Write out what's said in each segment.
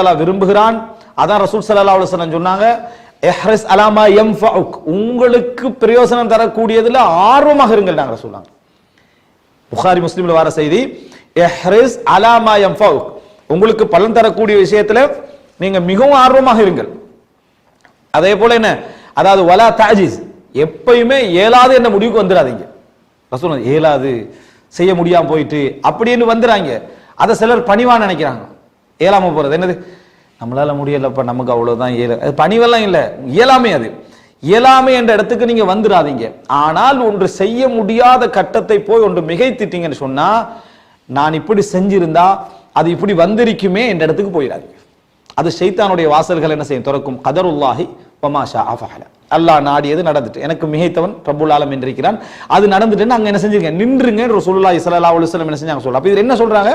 அல்லாஹ் விரும்புகிறான். அதான் ரசூல் சல்லா அலைஹி சொன்னாங்க எஹ்ரஸ் அலாமா யன்ஃபஉக் உங்களுக்கு பிரயோசனம் தரக்கூடியதுல ஆர்வமாக இருங்கள் நாங்கள் சொன்னாங்க புகாரி முஸ்லீமில் வர செய்தி எஹ்ரஸ் அலாமா எம் உங்களுக்கு பலன் தரக்கூடிய விஷயத்துல நீங்க மிகவும் ஆர்வமாக இருங்கள். அதே போல என்ன? அதாவது வலா தாஜிஸ் எப்பயுமே இயலாது என்ற முடிவுக்கு வந்துடாதீங்க ரசூல் இயலாது செய்ய முடியாமல் போயிட்டு அப்படின்னு வந்துடாங்க அதை சிலர் பணிவா நினைக்கிறாங்க. இயலாமல் போறது. என்னது? நம்மளால முடியலப்பா நமக்கு அவ்வளவுதான் இயல அது பணிவெல்லாம் இல்ல. இயலாமை அது. இயலாமை என்ற இடத்துக்கு நீங்க வந்துடாதீங்க ஆனால் ஒன்று செய்ய முடியாத கட்டத்தை போய் ஒன்று மிகைத்திட்டீங்கன்னு சொன்னா நான் இப்படி செஞ்சிருந்தா அது இப்படி வந்திருக்குமே என்ற இடத்துக்கு போயிடாதீங்க. அது ஷைத்தானுடைய வாசல்கள் என்ன செய்யும்? திறக்கும். கதருல்லாஹி பமாஷா அஃபஹல அல்லாஹ் நாடியது நடந்துட்டு. எனக்கு மிகைத்தவன் பிரபுல் ஆலம் என்றிருக்கிறான். அது நடந்துட்டுன்னு அங்கே என்ன செஞ்சிருங்க நின்றுங்க ஒரு ஸல்லல்லாஹு இஸ்லா அலுவலம் என்ன செஞ்சாங்க? சொல்ல. அப்போ இது என்ன சொல்றாங்க?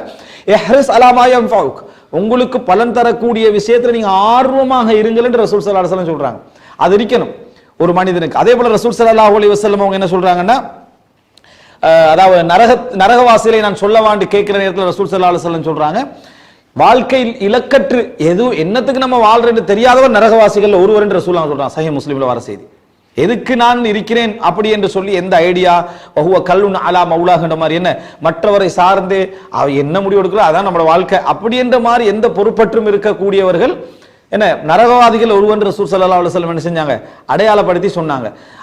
எஹ்ரஸ் அலாமாயம் ஃபவுக் உங்களுக்கு பலன் தரக்கூடிய விஷயத்துல நீங்க ஆர்வமாக இருங்கள் என்று ரசூல் சல்லா அலுவலம் சொல்றாங்க. அது இருக்கணும். ஒரு மனிதனுக்கு. அதே போல ரசூல் சல்லா அலி வஸல்லம் அவங்க என்ன சொல்றாங்கன்னா அதாவது நரக நரகவாசிகளை நான் சொல்ல வாண்டு கேட்கிற நேரத்தில் ரசூல் சல்லா அலுவலம் சொல்றாங்க வாழ்க்கையில் இலக்கற்று எது என்னத்துக்கு நம்ம வாழ்றேன்னு தெரியாதவர் நரகவாசிகள் ஒருவர் என்று ரசூல் சொல்றாங்க. சஹி முஸ்லீம்ல வர செய்தி. எதுக்கு நான் இருக்கிறேன் அப்படி என்று சொல்லி எந்த ஐடியா? வஹுவ கல்லுன் அலா மவுலாகின்ற மாதிரி என்ன? மற்றவரை சார்ந்து அவ என்ன முடிவு எடுக்கிறோ அதான் நம்மளோட வாழ்க்கை. அப்படி என்ற மாதிரி எந்த பொறுப்பற்றும் இருக்கக்கூடியவர்கள்? என்ன நரகவாதிகள் ஒருவன் ரசூல் சல்லா அலுவலம் என்ன செஞ்சாங்க? அடையாளப்படுத்தி சொன்னாங்க.